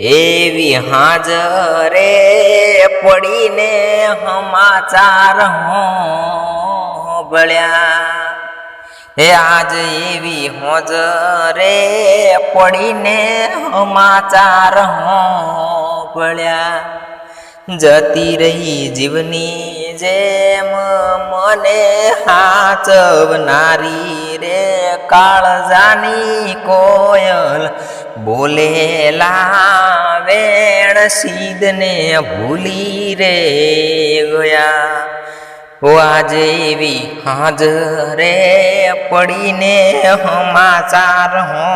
એવી હાજરે પડીને સમાચાર ભળ્યા. હે આજ એવી હોજરે પડીને સમાચાર ભળ્યા. જતી રહી જીવની જેમ મને હાચવનારી રે કાળજાની કોયલ બોલેલા વેણ સીદને ભૂલી રે ગયા. ઓ આજે હાજરે પડીને સમાચાર હો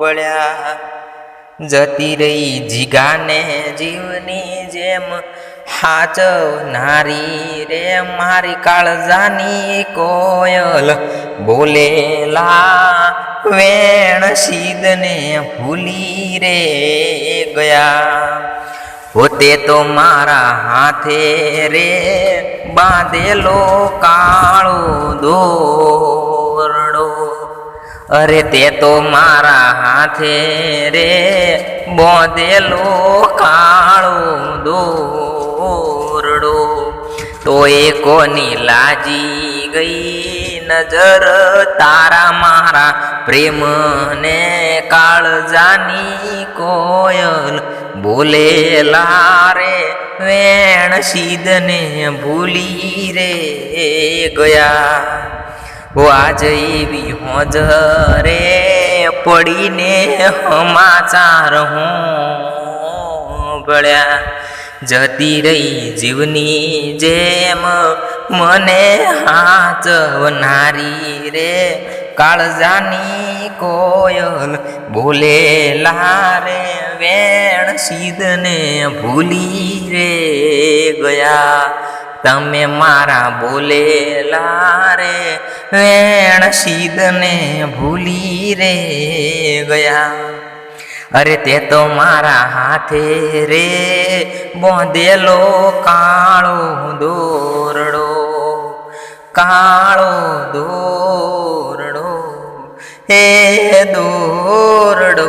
બળ્યા જતી રહી જીગાને જીવની જેમ હાચવનારી રે મારી કાળજાની કોયલ બોલેલા વેણ સીદને ભૂલી રે ગયા. હોતે તો મારા હાથે રે બાંધેલો કાળો દોરડો. અરે તે તો મારા હાથે રે બોંધેલો કાળો દોરડો. તો એ કોની લાજી ગઈ નજર તારા મારા પ્રેમને કાળજાની કોયલ બોલેલા લારે વેણ સીધને ભૂલી રે ગયા. ઓ આજ એવી હોજરે પડીને સમાચાર હું ભળ્યા જતી રહી જીવની જેમ મને હાચવનારી રે, કાળજાની કોયલ બોલેલા રે, વેણ સીધને ભૂલી રે ગયા. તમે મારા બોલેલા રે, વેણ સીધને ભૂલી રે ગયા. અરે તે તો મારા હાથે રે, બોંધેલો કાળો દોરડો કાળો દોરડો હે દોરડો.